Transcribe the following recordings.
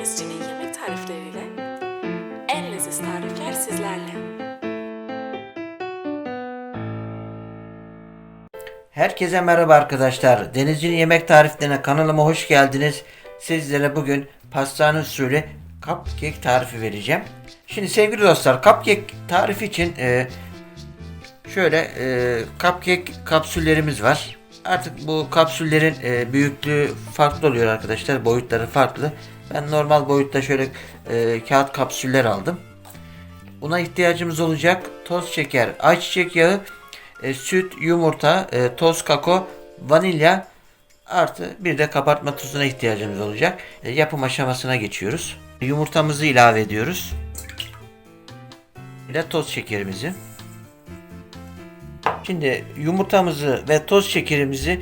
Denizci'nin yemek tarifleriyle en leziz tarifler sizlerle. Herkese merhaba arkadaşlar. Denizci'nin yemek tariflerine kanalıma hoş geldiniz. Sizlere bugün pastane usulü cupcake tarifi vereceğim. Şimdi sevgili dostlar cupcake tarifi için e, şöyle e, cupcake kapsüllerimiz var. Artık bu kapsüllerin e, büyüklüğü farklı oluyor arkadaşlar. Boyutları farklı. Ben normal boyutta şöyle e, kağıt kapsüller aldım. Buna ihtiyacımız olacak toz şeker, ayçiçek yağı, e, süt, yumurta, e, toz kakao, vanilya artı bir de kabartma tuzuna ihtiyacımız olacak. E, yapım aşamasına geçiyoruz. Yumurtamızı ilave ediyoruz. De toz şekerimizi. Şimdi yumurtamızı ve toz şekerimizi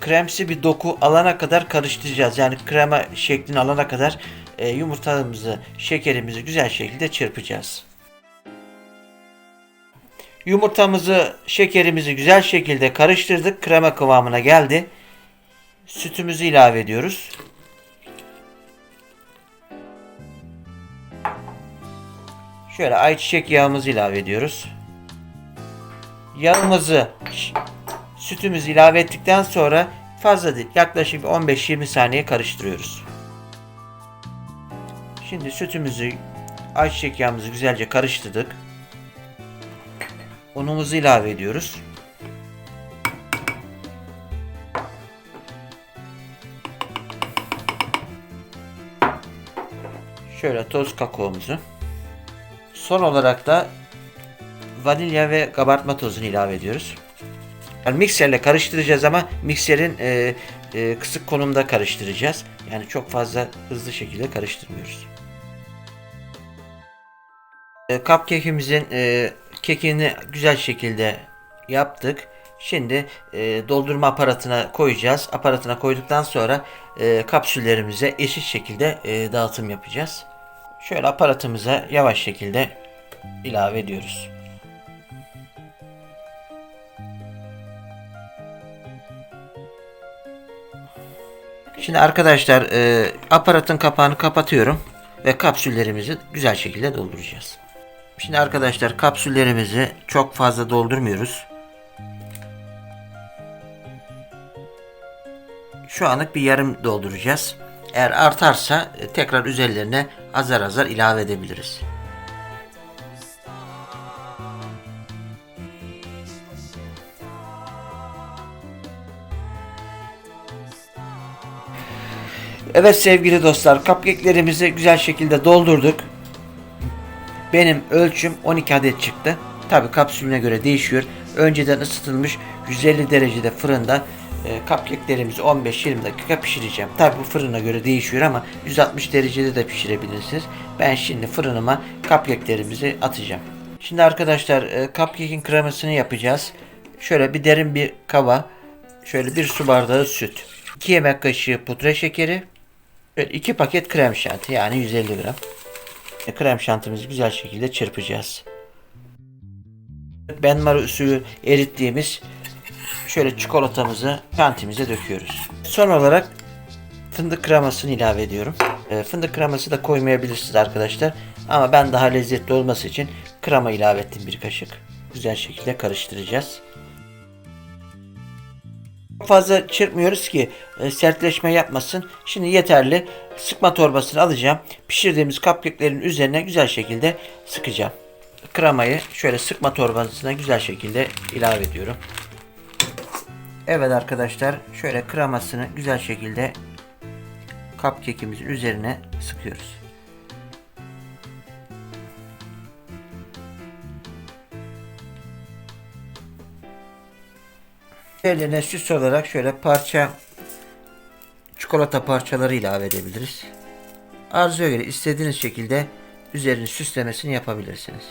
kremsi bir doku alana kadar karıştıracağız. Yani krema şeklini alana kadar e, yumurtamızı, şekerimizi güzel şekilde çırpacağız. Yumurtamızı, şekerimizi güzel şekilde karıştırdık. Krema kıvamına geldi. Sütümüzü ilave ediyoruz. Şöyle ayçiçek yağımızı ilave ediyoruz. Yağımızı, sütümüzü ilave ettikten sonra fazla değil yaklaşık 15-20 saniye karıştırıyoruz. Şimdi sütümüzü, ayçiçek yağımızı güzelce karıştırdık. Unumuzu ilave ediyoruz. Şöyle toz kakaomuzu. Son olarak da vanilya ve kabartma tozunu ilave ediyoruz. Yani mikserle karıştıracağız ama mikserin e, e, kısık konumda karıştıracağız. Yani çok fazla hızlı şekilde karıştırmıyoruz. E, Cupcake'imizin e, kekini güzel şekilde yaptık. Şimdi e, doldurma aparatına koyacağız. Aparatına koyduktan sonra e, kapsüllerimize eşit şekilde e, dağıtım yapacağız. Şöyle aparatımıza yavaş şekilde ilave ediyoruz. Şimdi arkadaşlar e, aparatın kapağını kapatıyorum ve kapsüllerimizi güzel şekilde dolduracağız. Şimdi arkadaşlar kapsüllerimizi çok fazla doldurmuyoruz. Şu anlık bir yarım dolduracağız. Eğer artarsa e, tekrar üzerlerine azar azar ilave edebiliriz. Evet sevgili dostlar, cupcake'lerimizi güzel şekilde doldurduk. Benim ölçüm 12 adet çıktı. Tabi kapsülüne göre değişiyor. Önceden ısıtılmış 150 derecede fırında e, cupcake'lerimizi 15-20 dakika pişireceğim. Tabi bu fırına göre değişiyor ama 160 derecede de pişirebilirsiniz. Ben şimdi fırınıma cupcake'lerimizi atacağım. Şimdi arkadaşlar e, cupcake'in kremasını yapacağız. Şöyle bir derin bir kaba, şöyle bir su bardağı süt, 2 yemek kaşığı pudra şekeri, Böyle iki paket krem şanti yani 150 gram. E, Krem şantimizi güzel şekilde çırpacağız. Benmari usulü erittiğimiz şöyle çikolatamızı şantimize döküyoruz. Son olarak fındık kremasını ilave ediyorum. E, fındık kreması da koymayabilirsiniz arkadaşlar. Ama ben daha lezzetli olması için krema ilave ettim bir kaşık. Güzel şekilde karıştıracağız. Fazla çırpmıyoruz ki e, sertleşme yapmasın. Şimdi yeterli. Sıkma torbasını alacağım. Pişirdiğimiz cupcake'lerin üzerine güzel şekilde sıkacağım. Kremayı şöyle sıkma torbasına güzel şekilde ilave ediyorum. Evet arkadaşlar şöyle kremasını güzel şekilde cupcake'imizin üzerine sıkıyoruz. Üzerine süs olarak şöyle parça çikolata parçaları ilave edebiliriz. Arzuya göre istediğiniz şekilde üzerini süslemesini yapabilirsiniz.